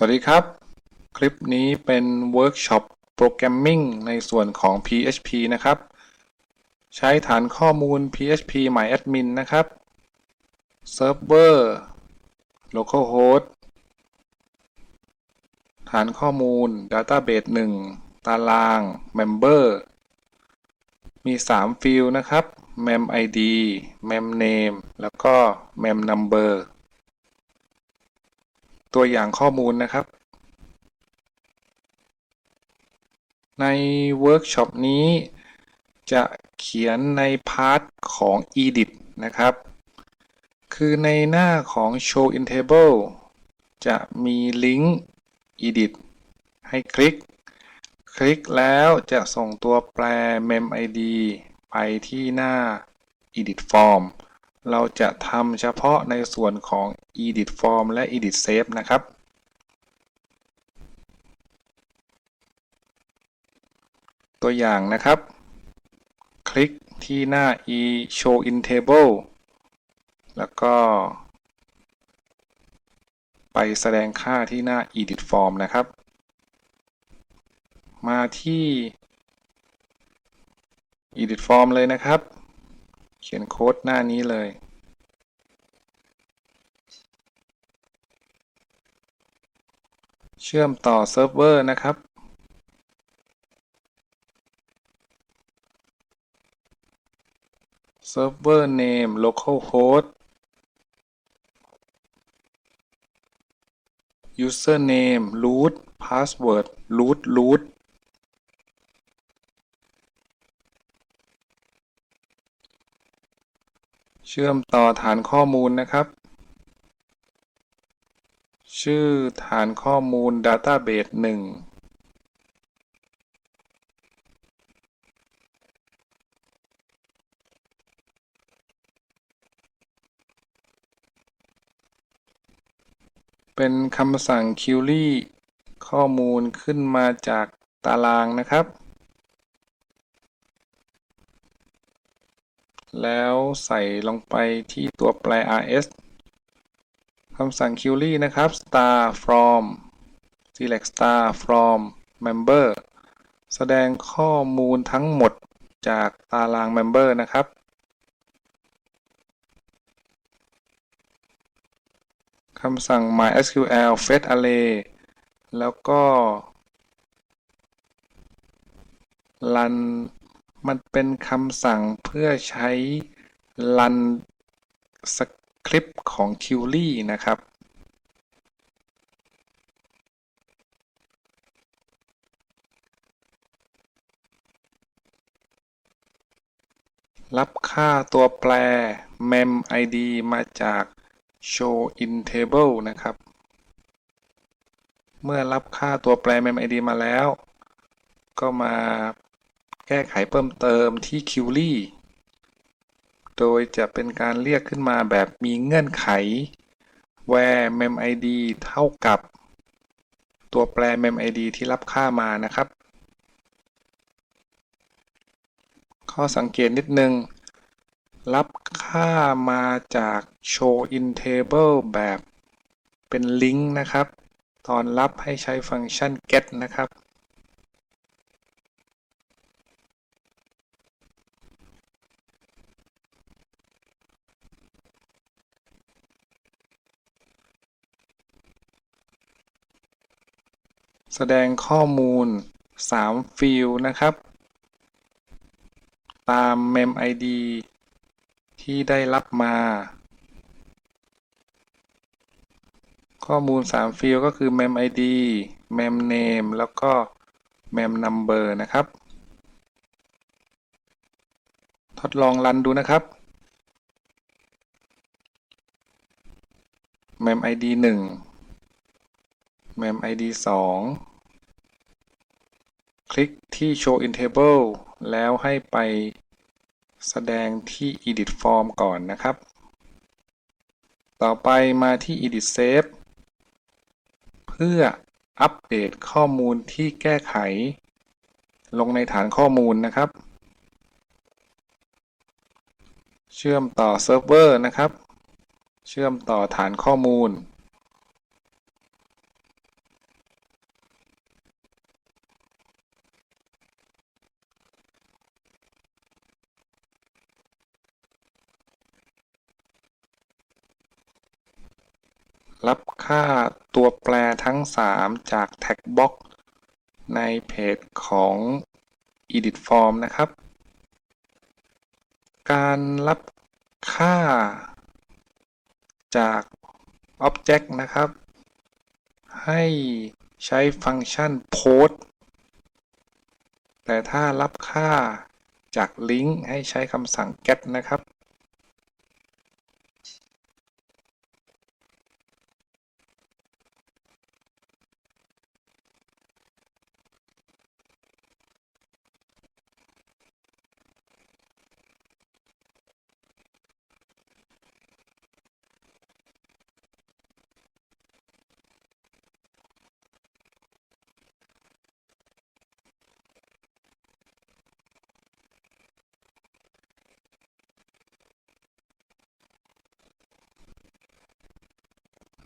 สวัสดีครับ คลิปนี้เป็นเวิร์กช็อปโปรแกรมมิ่งในส่วนของ PHP นะครับ ใช้ฐานข้อมูล PHP MyAdmin นะครับ Server Localhost ฐานข้อมูล Database 1 ตาราง Member มี 3 ฟิลด์นะครับ mem id mem name แล้วก็ mem number ตัวอย่างข้อมูลนะครับ ในเวิร์กช็อปนี้จะเขียนในพาร์ทของ edit นะครับ คือในหน้าของ show in table จะมีลิงก์ edit ให้คลิก คลิกแล้วจะส่งตัวแปร mem id ไปที่หน้า edit form เราจะทำเฉพาะในส่วนของ edit form และ edit save นะครับ ตัวอย่างนะครับ คลิกที่หน้า e show in table แล้วก็ ไปแสดงค่าที่หน้า edit form นะครับ มาที่ edit form เลยนะครับ เขียนโค้ดหน้านี้เลย เชื่อมต่อเซิร์ฟเวอร์นะครับ เซิร์ฟเวอร์เนม localhost username root password root root เชื่อมต่อฐานข้อมูลนะครับ ชื่อฐานข้อมูล Database 1เป็นคำสั่ง query ข้อมูลขึ้นมาจากตารางนะครับ แล้วใส่ลงไปที่ตัวแปร rs คำสั่ง query นะครับ star from select star from member แสดงข้อมูลทั้งหมดจากตาราง member นะครับ คำสั่ง mysql fetch array แล้วก็ run มันเป็นคำสั่งเพื่อใช้ run ส คริปของ query นะครับ รับค่าตัวแปร mem id มาจาก show in table นะครับ เมื่อรับค่าตัวแปร mem id มาแล้ว ก็มาแก้ไขเพิ่มเติมที่ query โดยจะเป็นการเรียกขึ้นมาแบบมีเงื่อนไข where mem id เท่ากับ ตัวแปร mem id ที่รับค่ามานะครับ ข้อสังเกตนิดนึง รับค่ามาจาก show in table แบบเป็นลิงก์นะครับ ตอนรับให้ใช้ฟังก์ชัน get นะครับ แสดงข้อมูล 3 ฟิลนะครับ ตาม mem id ที่ได้รับมา ข้อมูล 3 ฟิลก็คือ mem id mem name แล้วก็ mem number นะครับ ทดลองรันดูนะครับ mem id 1 mem id 2 คลิกที่ show in table แล้วให้ไปแสดงที่ edit form ก่อนนะครับ ต่อไปมาที่ edit save เพื่ออัปเดตข้อมูลที่แก้ไข ลงในฐานข้อมูลนะครับ เชื่อมต่อเซิร์ฟเวอร์นะครับ เชื่อมต่อฐานข้อมูล ค่าตัวแปรทั้ง 3 จาก tag box ในเพจของ edit form นะครับ การรับค่าจาก object นะครับ ให้ใช้ฟังก์ชัน post แต่ถ้ารับค่าจากลิงก์ให้ใช้คำสั่ง get นะครับ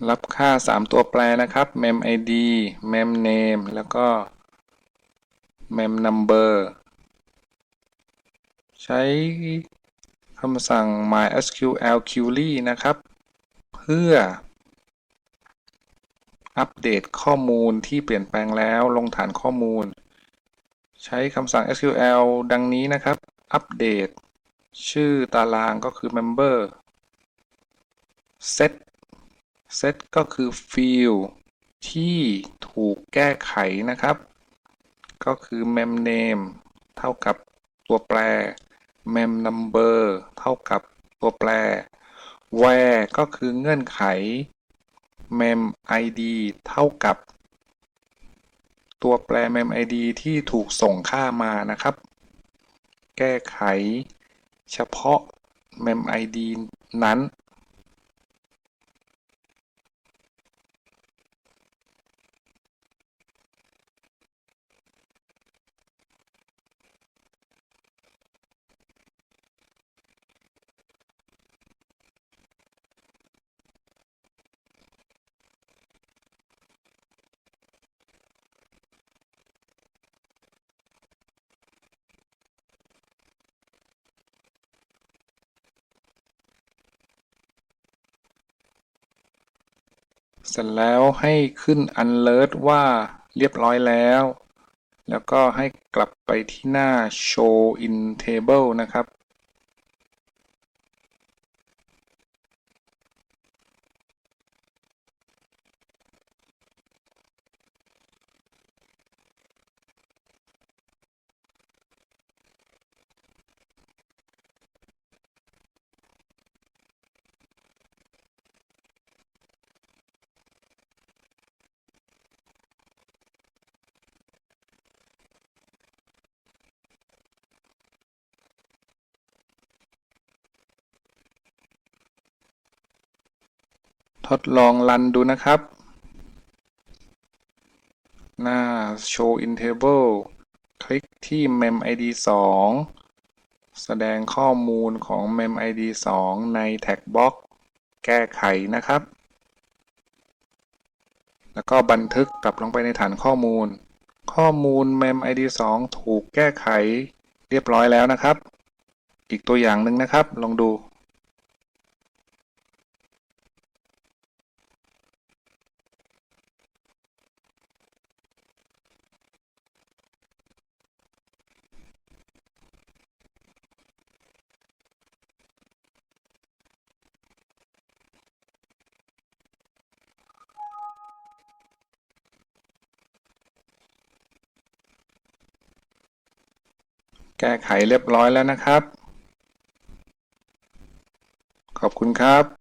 รับค่า 3 ตัวแปรนะครับ mem id mem name แล้วก็ mem number ใช้คำสั่ง mysql query นะครับ เพื่อ อัปเดตข้อมูลที่เปลี่ยนแปลงแล้วลงฐานข้อมูล ใช้คำสั่ง SQL ดังนี้นะครับ อัปเดต ชื่อตารางก็คือ member set set ก็คือ field ที่ถูกแก้ไขนะครับ ก็คือ mem name เท่ากับตัวแปร mem number เท่ากับตัวแปร where ก็คือเงื่อนไข mem id เท่ากับ ตัวแปร mem id ที่ถูกส่งค่ามานะครับ แก้ไข เฉพาะ mem id นั้น เสร็จแล้วให้ขึ้น alert ว่าเรียบร้อยแล้ว แล้วก็ให้กลับไปที่หน้า show in table นะครับ ทดลองรันดูนะครับ หน้า show in table คลิกที่ mem id 2 แสดงข้อมูลของ mem id 2 ใน tag box แก้ไขนะครับ แล้วก็บันทึกกลับลงไปในฐานข้อมูล ข้อมูล mem id 2 ถูกแก้ไขเรียบร้อยแล้วนะครับ อีกตัวอย่างหนึ่งนะครับ ลองดู แก้ไขเรียบร้อยแล้วนะครับ ขอบคุณครับ